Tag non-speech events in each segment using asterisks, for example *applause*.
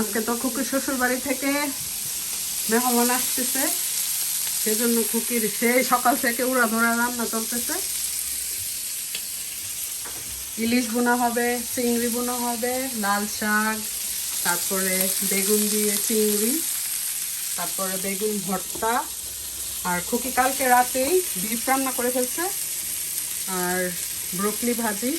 আজকে তো খুকির শ্বশুর বাড়ি থেকে মেহমান আসতেছে। সেজন্য খুকির সেই সকাল থেকে উড়া ধরা রান্না চলতেছে। ইলিশ বোনা হবে, চিংড়ি বোনা হবে, লাল শাক, তারপরে বেগুন দিয়ে চিংড়ি, তারপরে বেগুন ভর্তা। আর খুকি কালকে রাতেই বিফ রান্না করে ফেলছে। আর ব্রোকলি ভাজি।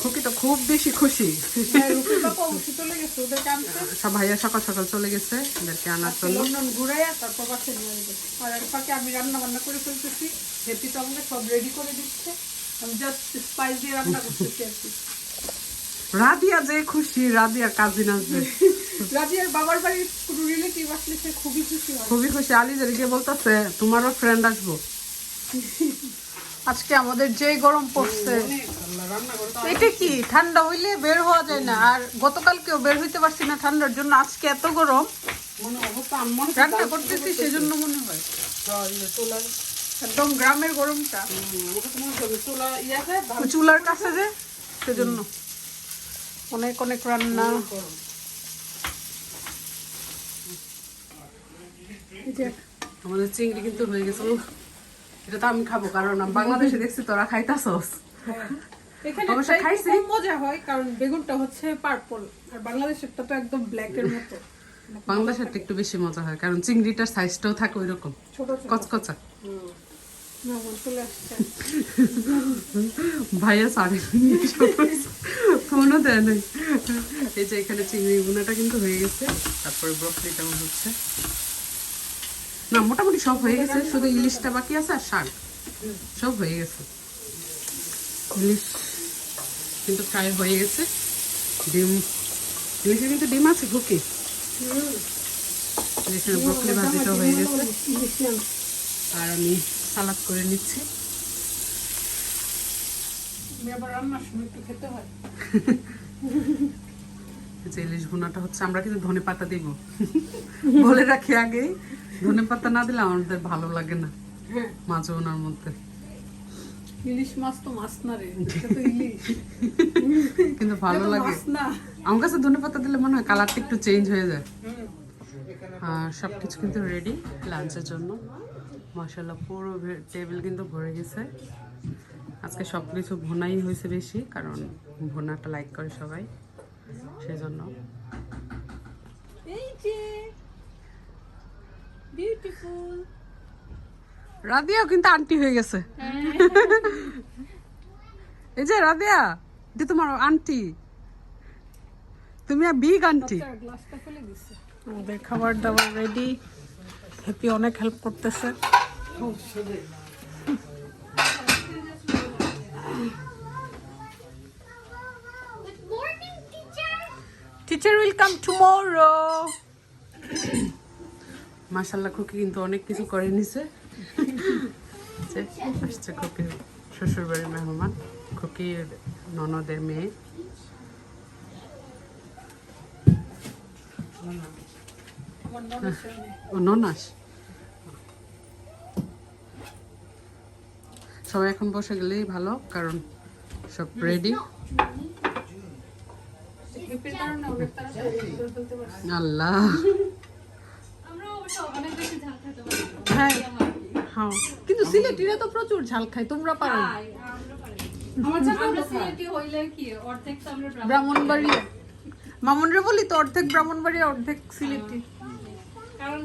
খুকি তো খুব বেশি খুশি। হ্যাঁ, রুটির বাবা উঠে চলে গেছে ওদেরকে আনতে। সব ভাইয়া সকাল সকাল চলে গেছে ওদেরকে আনার জন্য। ঘুরাইয়া তারপর বাসে নিয়ে আর এক ফাঁকে আমি রান্না বান্না করে ফেলতেছি হেপি তো আমাকে সব রেডি করে দিচ্ছে। আমি জাস্ট স্পাইস দিয়ে রান্না করতেছি আর কি। রাদিয়া যে খুশি রাদিয়া কাজিন আসবে। *laughs* রাজিয়ার বাবার বাড়ির কোনো রিলেটিভ আসলে সে খুবই খুশি হয়। খুবই খুশি। আলিজের গিয়ে বলতেছে তোমারও ফ্রেন্ড আসব। *laughs* আজকে আমাদের যে গরম পড়ছে এটা কি? ঠান্ডা হইলে বের হওয়া যায় না। আর গতকালকেও বের হইতে পারছি না ঠান্ডার জন্য। আজকে এত গরম। রান্না করতেছি সেজন্য মনে হয়। একদম গ্রামের গরমটা। ইয়াতে চুলার কাছে যে সেজন্য। অনেক অনেক রান্না। আমাদের চিংড়ি কিন্তু হয়ে গেছে। এটা তো আমি খাব কারণ বাংলাদেশে দেখছি তোরা খাইতাছস। এখানে অবশ্য খাইছি। মজা হয় কারণ বেগুনটা হচ্ছে পার্পল আর বাংলাদেশেরটা তো একদম ব্ল্যাক এর মতো। বাংলাদেশেরটা একটু বেশি মজা হয় কারণ চিংড়িটার সাইজটাও থাকে ওই রকম কচকচা। মন *laughs* ভাইয়া সাড়ে ফোনও দেয় নাই। এই যে এখানে চিংড়ি বুনাটা কিন্তু হয়ে গেছে তারপরে ব্রকলিটাও হচ্ছে। না মোটামুটি সব হয়ে গেছে শুধু ইলিশটা বাকি আছে আর শাক। সব হয়ে গেছে। ইলিশ কিন্তু ফ্রাই হয়ে গেছে। ডিম ইলিশে কিন্তু ডিম আছে ঢুকি এখানে ব্রকলি ভাজিটাও হয়ে গেছে। আর আমি সালাদ করে নিচ্ছি। ইলিশ ভুনাটা হচ্ছে আমরা কিন্তু ধনে পাতা দিব। বলে রাখি আগেই ধনে পাতা না দিলে আমাদের ভালো লাগে না। হ্যাঁ। মাছ ওনার মধ্যে। ইলিশ মাছ তো মাছ না রে এটা তো ইলিশ। কিন্তু ভালো লাগে। আমার কাছে ধনে পাতা দিলে মনে হয় কালারটা একটু চেঞ্জ হয়ে যায়। আর সব কিছু কিন্তু রেডি লাঞ্চের জন্য। মশালা পুরো টেবিল কিন্তু ভরে গেছে। আজকে সব কিছু ভুনাই হয়েছে বেশি কারণ ভুনাটা লাইক করে সবাই। সেই জন্য এই যে বিউটিফুল রাদিয়াও কিন্তু আন্টি হয়ে গেছে। এই যে রাদিয়া যে তোমার আন্টি। তুমি বিগ আন্টি। আমাদের খাবার দাবার রেডি হ্যাপি অনেক হেল্প করতেছে। টিচার উইল কাম টুমরো মাশাল্লাহ খুকি কিন্তু অনেক কিছু করে নিছে। আসছে খুকির শ্বশুর বাড়ির মেহমান। খুকির ননদের মেয়ে। ও ননাস। সবাই এখন বসে গেলেই ভালো কারণ সব রেডি আল্লাহ। হ্যাঁ। হ্যাঁ। কিন্তু সিলেটিরা তো প্রচুর ঝাল খায় তোমরা পারো। ব্রাহ্মণবাড়িয়া মামুনরে বলি তো অর্ধেক ব্রাহ্মণবাড়িয়া অর্ধেক সিলেটি। কারণ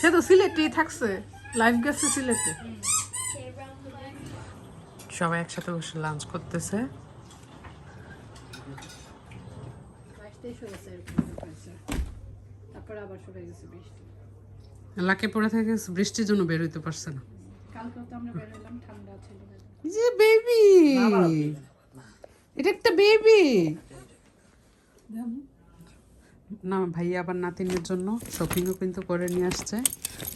সে তো সিলেটি থাকছে লাইফ গেছে সিলেটে। সবাই একসাথে বসে লাঞ্চ করতেছে। তারপর আবার শুরু গেছে বৃষ্টি। লাকে পড়ে থেকে বৃষ্টির জন্য বের হইতে পারছে না। কালকে তো আমরা বেরোলাম ঠান্ডা ছিল। যে বেবি! এটা একটা বেবি! না ভাইয়া আবার নাতিনের জন্য শপিংও কিন্তু করে নিয়ে আসছে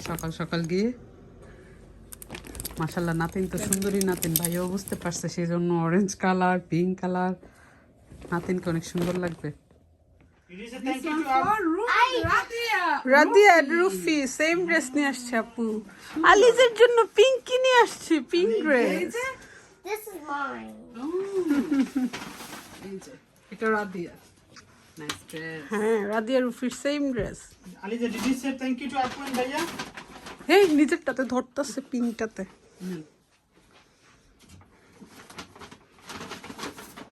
সকাল সকাল গিয়ে। মাসাল্লাহ নাতিন তো সুন্দরী নাতিন ভাইয়াও বুঝতে পারছে সেই জন্য অরেঞ্জ কালার পিঙ্ক কালার নাতিনকে অনেক সুন্দর লাগবে। রাদিয়া রুফি সেম ড্রেস নিয়ে আসছে আপু। আলিজের জন্য পিঙ্ক কিনে আসছে pink dress this is mine. এটা রাধিয়া নাইস ড্রেস হ্যাঁ রাদিয়া রুফির সেম ড্রেস? এই নিজেরটাতে ধরতেছে পিঙ্কটাতে হুম